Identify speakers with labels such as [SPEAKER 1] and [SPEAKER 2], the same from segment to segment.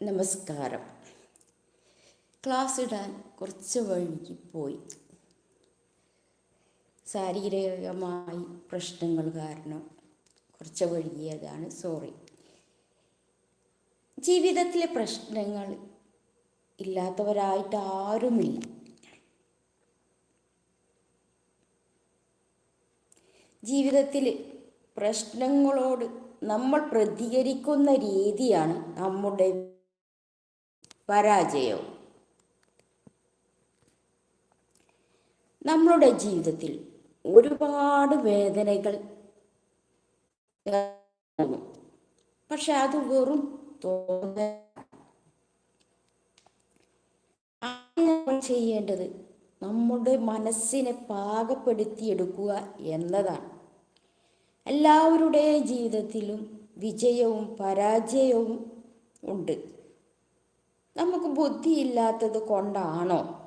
[SPEAKER 1] നമസ്കാരം. ക്ലാസ് ഇടാൻ കുറച്ച് വഴിക്ക് പോയി. ശാരീരികമായി പ്രശ്നങ്ങൾ കാരണം കുറച്ച് വഴുകിയതാണ് സോറി ജീവിതത്തിലെ പ്രശ്നങ്ങൾ ഇല്ലാത്തവരായിട്ട് ആരുമില്ല. ജീവിതത്തിൽ പ്രശ്നങ്ങളോട് നമ്മൾ പ്രതികരിക്കുന്ന രീതിയാണ് നമ്മുടെ പരാജയവും നമ്മളുടെ ജീവിതത്തിൽ ഒരുപാട് വേദനകൾ. പക്ഷെ അത് വെറും തോന്നുന്നു ചെയ്യേണ്ടത് നമ്മുടെ മനസ്സിനെ പാകപ്പെടുത്തിയെടുക്കുക എന്നതാണ്. എല്ലാവരുടെയും ജീവിതത്തിലും വിജയവും പരാജയവും ഉണ്ട്. നമുക്ക് ബുദ്ധിയില്ലാത്തത് കൊണ്ടാണോ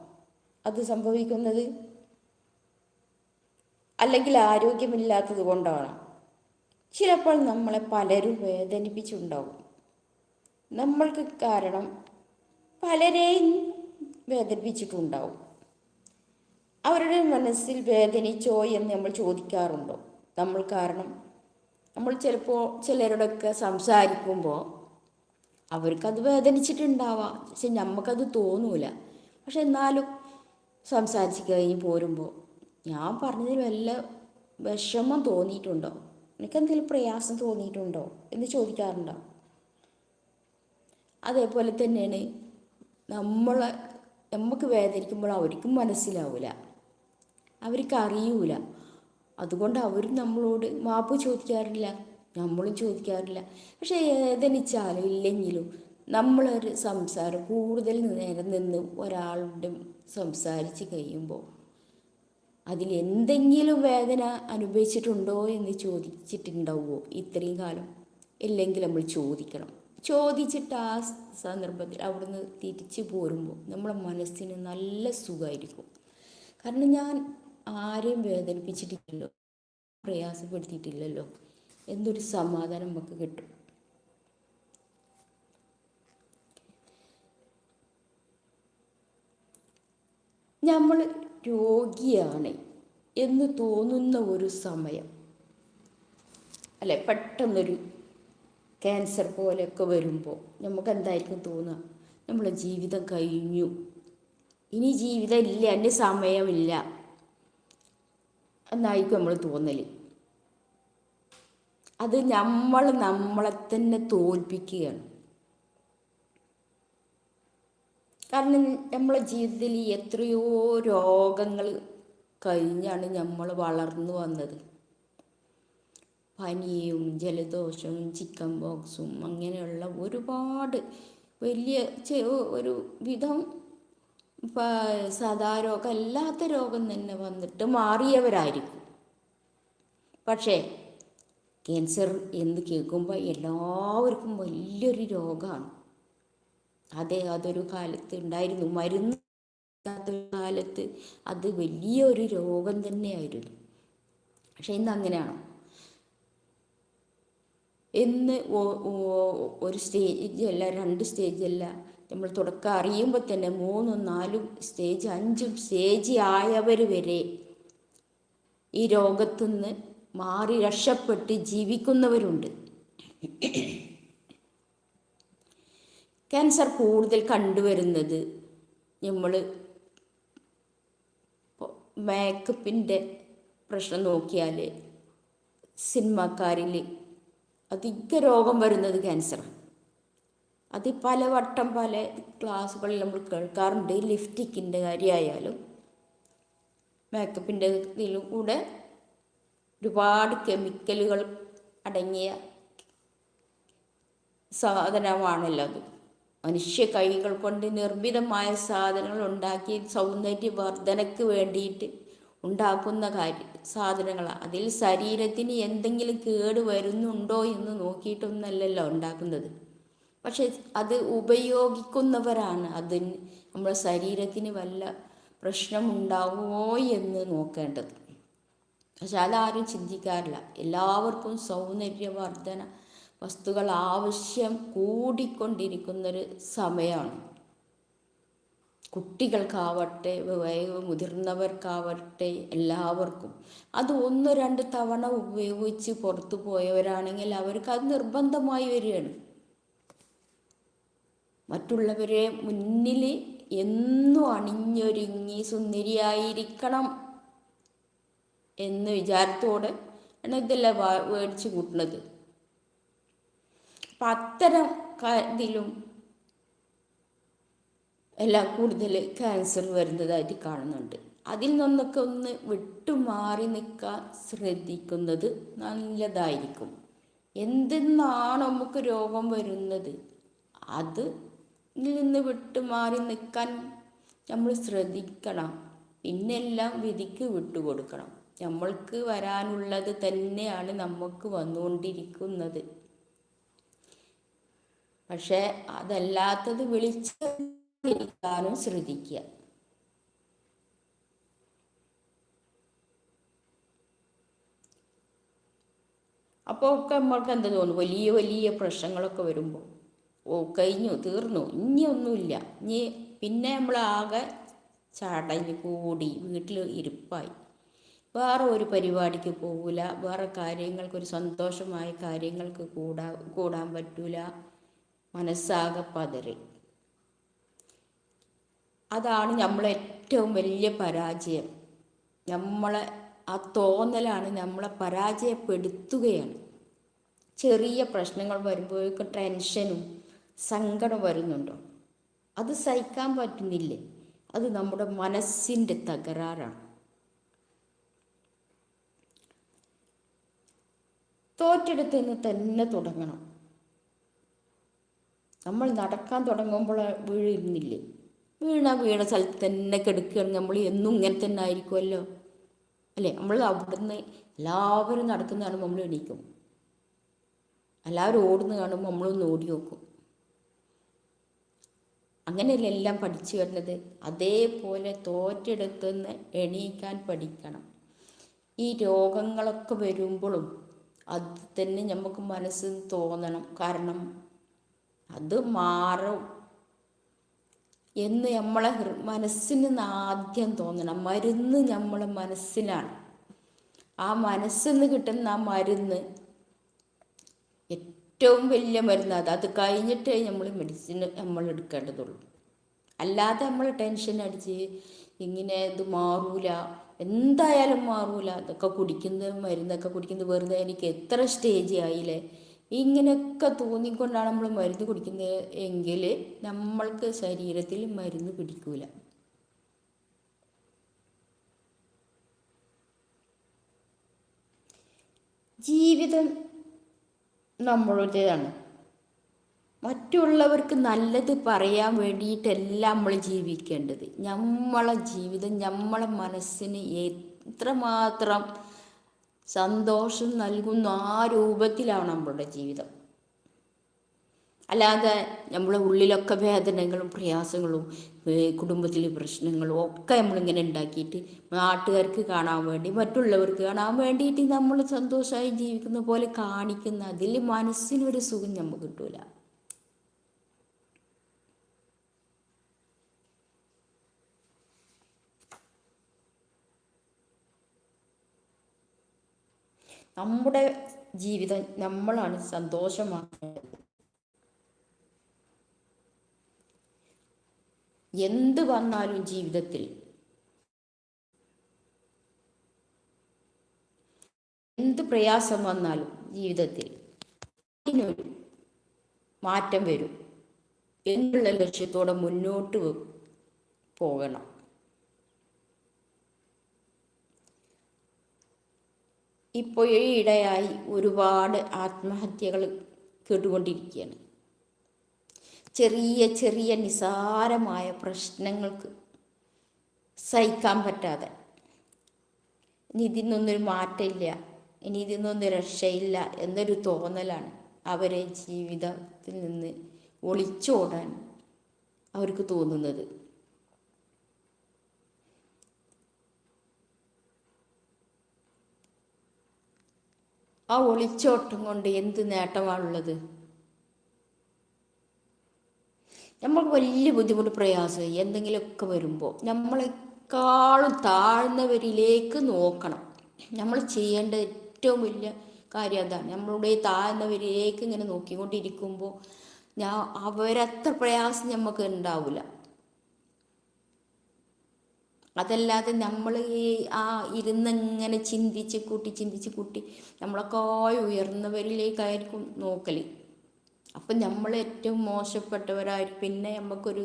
[SPEAKER 1] അത് സംഭവിക്കുന്നത്? അല്ലെങ്കിൽ ആരോഗ്യമില്ലാത്തത് കൊണ്ടാണോ? ചിലപ്പോൾ നമ്മളെ പലരും വേദനിപ്പിച്ചുണ്ടാവും. നമ്മൾക്ക് കാരണം പലരെയും വേദനിപ്പിച്ചിട്ടുണ്ടാവും. അവരുടെ മനസ്സിൽ വേദനിച്ചോ എന്ന് നമ്മൾ ചോദിക്കാറുണ്ടോ? നമ്മൾ കാരണം നമ്മൾ ചിലപ്പോൾ ചിലരോടൊക്കെ സംസാരിക്കുമ്പോൾ അവർക്കത് വേദനിച്ചിട്ടുണ്ടാവാം. പക്ഷെ നമുക്കത് തോന്നൂല. പക്ഷെ എന്നാലും സംസാരിച്ച് കഴിഞ്ഞ് പോരുമ്പോൾ ഞാൻ പറഞ്ഞതിൽ വല്ല വിഷമം തോന്നിയിട്ടുണ്ടോ? എനിക്കെന്തെങ്കിലും പ്രയാസം തോന്നിയിട്ടുണ്ടോ? എന്ന് ചോദിക്കാറുണ്ടോ? അതേപോലെ തന്നെയാണ് നമ്മളെ നമുക്ക് വേദനിക്കുമ്പോൾ അവർക്കും മനസ്സിലാവില്ല അവർക്ക് അറിയൂല അതുകൊണ്ട് അവരും നമ്മളോട് മാപ്പ് ചോദിക്കാറില്ല. നമ്മളും ചോദിക്കാറില്ല. പക്ഷെ ഏതെനിച്ചാലും ഇല്ലെങ്കിലും നമ്മളൊരു സംസാരം കൂടുതൽ നേരം നിന്ന് ഒരാളുടെ സംസാരിച്ച് കഴിയുമ്പോൾ അതിൽ എന്തെങ്കിലും വേദന അനുഭവിച്ചിട്ടുണ്ടോ എന്ന് ചോദിച്ചിട്ടുണ്ടാവുമോ? ഇത്രയും കാലം ഇല്ലെങ്കിൽ നമ്മൾ ചോദിക്കണം. ചോദിച്ചിട്ട് ആ സന്ദർഭത്തിൽ അവിടുന്ന് തിരിച്ചു പോരുമ്പോൾ നമ്മുടെ മനസ്സിന് നല്ല സുഖമായിരിക്കും. കാരണം ഞാൻ ആരെയും വേദനിപ്പിച്ചിട്ടില്ലല്ലോ പ്രയാസപ്പെടുത്തിയിട്ടില്ലല്ലോ. എന്നൊരു സമാധാനം നമുക്ക് കിട്ടും. നമ്മൾ രോഗിയാണ് എന്ന് തോന്നുന്ന ഒരു സമയം. അല്ലെ പെട്ടെന്നൊരു ക്യാൻസർ പോലെയൊക്കെ വരുമ്പോൾ നമുക്ക് എന്തായിരിക്കും തോന്നുക? നമ്മളെ ജീവിതം കഴിഞ്ഞു. ഇനി ജീവിതം ഇല്ല എന്റെ സമയമില്ല. എന്നായിരിക്കും നമ്മൾ തോന്നൽ അത് നമ്മൾ നമ്മളെ തന്നെ തോൽപ്പിക്കുകയാണ്. കാരണം നമ്മളെ ജീവിതത്തിൽ എത്രയോ രോഗങ്ങൾ കഴിഞ്ഞാണ് നമ്മൾ വളർന്നു വന്നത്. പനിയും ജലദോഷവും ചിക്കൻ ബോക്സും അങ്ങനെയുള്ള ഒരുപാട് വലിയ ഒരു വിധം സദാ രോഗം അല്ലാത്ത രോഗം തന്നെ വന്നിട്ട് മാറിയവരായിരിക്കും. പക്ഷേ ക്യാൻസർ എന്ന് കേൾക്കുമ്പോൾ എല്ലാവർക്കും വലിയൊരു രോഗമാണ് അതെ അതൊരു കാലത്ത് ഉണ്ടായിരുന്നു. മരുന്ന് കാലത്ത് അത് വലിയൊരു രോഗം തന്നെയായിരുന്നു. പക്ഷെ ഇന്ന് അങ്ങനെയാണോ. എന്ന് ഒരു സ്റ്റേജ് അല്ല രണ്ട് സ്റ്റേജ് അല്ല. നമ്മൾ തുടക്കം അറിയുമ്പോൾ തന്നെ മൂന്നും നാലും സ്റ്റേജ് അഞ്ചും സ്റ്റേജ് ആയവർ വരെ ഈ രോഗത്തുനിന്ന് മാറി രക്ഷപ്പെട്ട് ജീവിക്കുന്നവരുണ്ട്. ക്യാൻസർ കൂടുതൽ കണ്ടുവരുന്നത് നമ്മൾ മേക്കപ്പിന്റെ പ്രശ്നം നോക്കിയാൽ സിനിമാക്കാരിൽ അധിക രോഗം വരുന്നത് ക്യാൻസറാണ് അത് പലവട്ടം പല ക്ലാസ്സുകളിൽ നമ്മൾ കേൾക്കാറുണ്ട്. ലിഫ്റ്റിക്കിന്റെ കാര്യമായാലും മേക്കപ്പിന്റെ ഇതിലും കൂടെ ഒരുപാട് കെമിക്കലുകൾ അടങ്ങിയ സാധനമാണല്ലോ അത്. മനുഷ്യ കൈകൾ കൊണ്ട് നിർമ്മിതമായ സാധനങ്ങൾ ഉണ്ടാക്കി സൗന്ദര്യവർദ്ധനയ്ക്ക് വേണ്ടിയിട്ട് ഉണ്ടാക്കുന്ന കാര്യ സാധനങ്ങളാണ് അതിൽ ശരീരത്തിന് എന്തെങ്കിലും കേട് വരുന്നുണ്ടോ എന്ന് നോക്കിയിട്ടൊന്നല്ലല്ലോ ഉണ്ടാക്കുന്നത്. പക്ഷെ അത് ഉപയോഗിക്കുന്നവരാണ്. അതിന് നമ്മുടെ ശരീരത്തിന് വല്ല പ്രശ്നമുണ്ടാവുമോ എന്ന് നോക്കേണ്ടത്. പക്ഷെ അതാരും ചിന്തിക്കാറില്ല. എല്ലാവർക്കും സൗന്ദര്യവർദ്ധന വസ്തുക്കൾ ആവശ്യം കൂടിക്കൊണ്ടിരിക്കുന്നൊരു സമയമാണ്. കുട്ടികൾക്കാവട്ടെ മുതിർന്നവർക്കാവട്ടെ എല്ലാവർക്കും അത് ഒന്ന് രണ്ട് തവണ ഉപയോഗിച്ച് പുറത്തു പോയവരാണെങ്കിൽ അവർക്ക് അത് നിർബന്ധമായി വരികയാണ്. മറ്റുള്ളവരെ മുന്നിൽ എന്നും അണിഞ്ഞൊരുങ്ങി സുന്ദരിയായിരിക്കണം എന്ന് വിചാരത്തോടെ ആണ് ഇതെല്ലാം മേടിച്ച് കൂട്ടുന്നത്. അപ്പം അത്തരം ഇതിലും എല്ലാം കൂടുതൽ ക്യാൻസർ വരുന്നതായിട്ട് കാണുന്നുണ്ട്. അതിൽ നിന്നൊക്കെ ഒന്ന് വിട്ടുമാറി നിൽക്കാൻ ശ്രദ്ധിക്കുന്നത് നല്ലതായിരിക്കും. എന്തെന്നാണ് നമുക്ക് രോഗം വരുന്നത്? അത് നിന്ന് വിട്ടുമാറി നിൽക്കാൻ നമ്മൾ ശ്രദ്ധിക്കണം. പിന്നെല്ലാം വിധിക്ക് വിട്ടുകൊടുക്കണം. നമ്മൾക്ക് വരാനുള്ളത് തന്നെയാണ് നമുക്ക് വന്നുകൊണ്ടിരിക്കുന്നത്. പക്ഷേ അതല്ലാത്തത് വിളിച്ചിരിക്കാനും ശ്രദ്ധിക്കുക. അപ്പോൾ ഒക്കെ നമ്മൾക്ക് എന്താ തോന്നുന്നു വലിയ വലിയ പ്രശ്നങ്ങളൊക്കെ വരുമ്പോൾ. ഓ കഴിഞ്ഞു തീർന്നു ഇനി ഒന്നുമില്ല ഇനി പിന്നെ നമ്മൾ ആകെ ചടഞ്ഞ് കൂടി വീട്ടിൽ ഇരിപ്പായി. വേറെ ഒരു പരിപാടിക്ക് പോകില്ല വേറെ കാര്യങ്ങൾക്ക് ഒരു സന്തോഷമായ കാര്യങ്ങൾക്ക് കൂടാ കൂടാൻ പറ്റൂല. മനസ്സാകെ പതറി. അതാണ് നമ്മളെ ഏറ്റവും വലിയ പരാജയം. നമ്മളെ ആ തോന്നലാണ് നമ്മളെ പരാജയപ്പെടുത്തുകയാണ്. ചെറിയ പ്രശ്നങ്ങൾ വരുമ്പോഴേക്കും ടെൻഷനും സങ്കടം വരുന്നുണ്ടോ? അത് സഹിക്കാൻ പറ്റുന്നില്ലേ? അത് നമ്മുടെ മനസ്സിന്റെ തകരാറാണ്. തോറ്റെടുത്ത് നിന്ന് തന്നെ തുടങ്ങണം. നമ്മൾ നടക്കാൻ തുടങ്ങുമ്പോൾ വീഴുന്നില്ലേ വീണ വീണ സ്ഥലത്ത് തന്നെ കിടക്കുകയാണെങ്കിൽ നമ്മൾ. എന്നും ഇങ്ങനെ തന്നെ ആയിരിക്കുമല്ലോ. അല്ലേ? നമ്മൾ അവിടുന്ന് എല്ലാവരും നടക്കുന്ന കാണുമ്പോൾ നമ്മൾ എണീക്കും. എല്ലാവരും ഓടുന്ന കാണുമ്പോൾ നമ്മളൊന്ന് ഓടി നോക്കും. അങ്ങനെയല്ല എല്ലാം പഠിച്ചു വരുന്നത്? അതേപോലെ തോറ്റെടുത്തുനിന്ന് എണീക്കാൻ പഠിക്കണം. ഈ രോഗങ്ങളൊക്കെ വരുമ്പോഴും അത് തന്നെ നമുക്ക് മനസ്സിൽ തോന്നണം. കാരണം അത് മാറും. എന്ന് നമ്മളെ മനസ്സിന് ആദ്യം തോന്നണം. മരുന്ന് നമ്മളെ മനസ്സിലാണ്. ആ മനസ്സിൽ നിന്ന് കിട്ടുന്ന ആ മരുന്ന് ഏറ്റവും വലിയ മരുന്ന് അത്. അത് കഴിഞ്ഞിട്ടേ നമ്മൾ മെഡിസിൻ നമ്മൾ എടുക്കേണ്ടതുള്ളൂ. അല്ലാതെ നമ്മൾ ടെൻഷൻ അടിച്ച് ഇങ്ങനെ ഇത് മാറൂല. എന്തായാലും മാറൂല. അതൊക്കെ കുടിക്കുന്നത് മരുന്നൊക്കെ കുടിക്കുന്നത് വെറുതെ എനിക്ക് എത്ര സ്റ്റേജ് ആയില്ലേ? ഇങ്ങനെയൊക്കെ തോന്നിക്കൊണ്ടാണ് നമ്മൾ മരുന്ന് കുടിക്കുന്നത് എങ്കിൽ നമ്മൾക്ക് ശരീരത്തിൽ മരുന്ന് പിടിക്കൂല. ജീവിതം നമ്മളുടേതാണ് മറ്റുള്ളവർക്ക് നല്ലത് പറയാൻ വേണ്ടിയിട്ടല്ല നമ്മൾ ജീവിക്കേണ്ടത്. നമ്മളെ ജീവിതം നമ്മളെ മനസ്സിന് എത്രമാത്രം സന്തോഷം നൽകുന്ന ആ രൂപത്തിലാണ് നമ്മളുടെ ജീവിതം. അല്ലാതെ നമ്മളെ ഉള്ളിലൊക്കെ വേദനകളും പ്രയാസങ്ങളും കുടുംബത്തിലെ പ്രശ്നങ്ങളും ഒക്കെ നമ്മളിങ്ങനെ ഉണ്ടാക്കിയിട്ട് നാട്ടുകാർക്ക് കാണാൻ വേണ്ടി മറ്റുള്ളവർക്ക് കാണാൻ വേണ്ടിയിട്ട് നമ്മൾ സന്തോഷമായി ജീവിക്കുന്ന പോലെ കാണിക്കുന്ന അതിൽ മനസ്സിനൊരു സുഖം നമുക്ക് കിട്ടൂല. നമ്മുടെ ജീവിതം നമ്മളാണ് സന്തോഷമാക്കേണ്ടത് എന്ത് വന്നാലും ജീവിതത്തിൽ എന്ത് പ്രയാസം വന്നാലും ജീവിതത്തിൽ അതിനൊരു മാറ്റം വരും. എന്നുള്ള ലക്ഷ്യത്തോടെ മുന്നോട്ട് പോകണം. ഇപ്പോൾ ഇടയായി ഒരുപാട് ആത്മഹത്യകൾ കേട്ടുകൊണ്ടിരിക്കുകയാണ്. ചെറിയ ചെറിയ നിസാരമായ പ്രശ്നങ്ങൾക്ക് സഹിക്കാൻ പറ്റാതെ. ഇനി ഇതിനൊന്നൊരു മാറ്റമില്ല. ഇനി ഇതിനൊന്നും രക്ഷയില്ല എന്നൊരു തോന്നലാണ് അവരെ ജീവിതത്തിൽ നിന്ന് ഒളിച്ചോടാൻ അവർക്ക് തോന്നുന്നത്. ആ ഒളിച്ചോട്ടം കൊണ്ട് എന്ത് നേട്ടമാണുള്ളത്? നമ്മൾക്ക് വലിയ ബുദ്ധിമുട്ട് പ്രയാസം എന്തെങ്കിലുമൊക്കെ വരുമ്പോൾ നമ്മളെക്കാളും താഴ്ന്നവരിലേക്ക് നോക്കണം. നമ്മൾ ചെയ്യേണ്ട ഏറ്റവും വലിയ കാര്യം അതാണ്. നമ്മളുടെ താഴ്ന്നവരിലേക്ക് ഇങ്ങനെ നോക്കിക്കൊണ്ടിരിക്കുമ്പോൾ ഞാൻ അവരത്ര പ്രയാസം നമുക്ക് ഉണ്ടാവില്ല അതല്ലാതെ നമ്മൾ ഈ ആ ഇരുന്നിങ്ങനെ ചിന്തിച്ച് കൂട്ടി ചിന്തിച്ച് കൂട്ടി നമ്മളൊക്കെ ഉയർന്നവരിലേക്കായിരിക്കും നോക്കൽ അപ്പം നമ്മൾ ഏറ്റവും മോശപ്പെട്ടവരായി പിന്നെ നമുക്കൊരു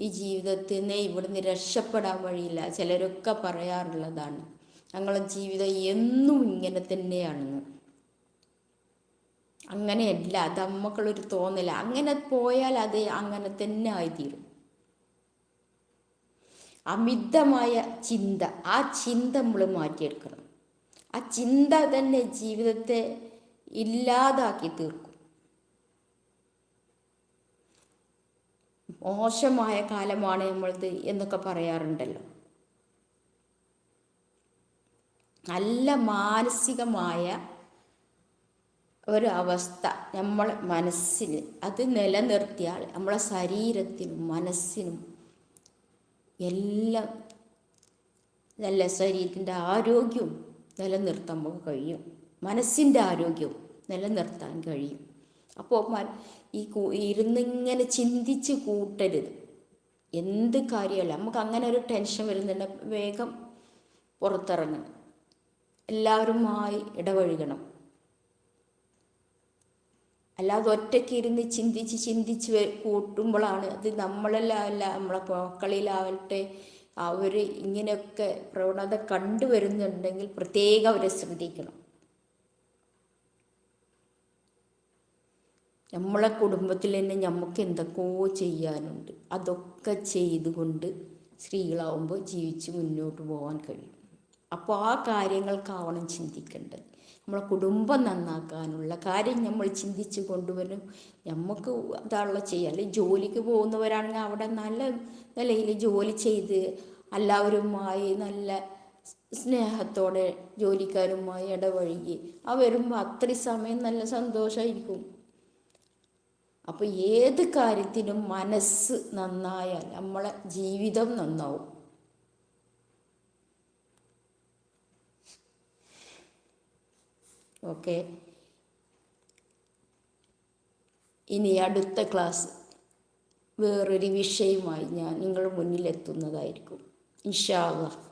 [SPEAKER 1] ഈ ജീവിതത്തിൽ നിന്ന് ഇവിടുന്ന് രക്ഷപ്പെടാൻ വഴിയില്ല. ചിലരൊക്കെ പറയാറുള്ളതാണ് ഞങ്ങളുടെ ജീവിതം എന്നും ഇങ്ങനെ തന്നെയാണെന്ന്. അങ്ങനെയല്ല അത് നമുക്കുള്ളൊരു തോന്നല. അങ്ങനെ പോയാൽ അത് അങ്ങനെ തന്നെ ആയിത്തീരും. അമിതമായ ചിന്ത. ആ ചിന്ത നമ്മൾ മാറ്റിയെടുക്കണം. ആ ചിന്ത തന്നെ ജീവിതത്തെ ഇല്ലാതാക്കി തീർക്കും. മോശമായ കാലമാണ് നമ്മളത് എന്നൊക്കെ പറയാറുണ്ടല്ലോ. നല്ല മാനസികമായ ഒരു അവസ്ഥ നമ്മളെ മനസ്സിന് അത് നിലനിർത്തിയാൽ നമ്മളെ ശരീരത്തിനും മനസ്സിനും എല്ലാം നല്ല ശരീരത്തിന്റെ ആരോഗ്യവും നിലനിർത്താൻ കഴിയും. മനസ്സിന്റെ ആരോഗ്യവും നിലനിർത്താൻ കഴിയും. അപ്പോൾ ഈ ഇരുന്നിങ്ങനെ ചിന്തിച്ച് കൂട്ടരുത്. എന്ത് കാര്യമല്ല നമുക്ക് അങ്ങനെ ഒരു ടെൻഷൻ വരുന്നുണ്ട് വേഗം പുറത്തിറങ്ങണം. എല്ലാവരുമായി ഇടപഴകണം. അല്ലാതെ ഒറ്റയ്ക്ക് ഇരുന്ന് ചിന്തിച്ച് ചിന്തിച്ച് കൂട്ടുമ്പോഴാണ് അത് നമ്മളെല്ലാമല്ല നമ്മളെ മക്കളിലാവട്ടെ അവർ ഇങ്ങനെയൊക്കെ പ്രവണത കണ്ടുവരുന്നുണ്ടെങ്കിൽ പ്രത്യേകം അവരെ ശ്രദ്ധിക്കണം. നമ്മളെ കുടുംബത്തിൽ തന്നെ നമുക്ക് എന്തൊക്കെയോ ചെയ്യാനുണ്ട്. അതൊക്കെ ചെയ്തുകൊണ്ട് സ്ത്രീകളാവുമ്പോൾ ജീവിച്ച് മുന്നോട്ട് പോകാൻ കഴിയും. അപ്പോൾ ആ കാര്യങ്ങൾക്കാവണം ചിന്തിക്കേണ്ടത്. നമ്മളെ കുടുംബം നന്നാക്കാനുള്ള കാര്യം നമ്മൾ ചിന്തിച്ച് കൊണ്ടുവരും. നമുക്ക് അതാണല്ലോ ചെയ്യുക. അല്ലെങ്കിൽ ജോലിക്ക് പോകുന്നവരാണെങ്കിൽ അവിടെ നല്ല നിലയിൽ ജോലി ചെയ്ത് എല്ലാവരുമായി നല്ല സ്നേഹത്തോടെ ജോലിക്കാരുമായി ഇടപഴകി. ആ വരുമ്പോൾ അത്രയും സമയം നല്ല സന്തോഷമായിരിക്കും അപ്പോൾ ഏത് കാര്യത്തിനും മനസ്സ് നന്നായാൽ നമ്മളെ ജീവിതം നന്നാവും. ഓക്കെ ഇനി അടുത്ത ക്ലാസ് വേറൊരു വിഷയമായി ഞാൻ നിങ്ങളുടെ മുന്നിലെത്തുന്നതായിരിക്കും. ഇൻഷാ അള്ളാഹ്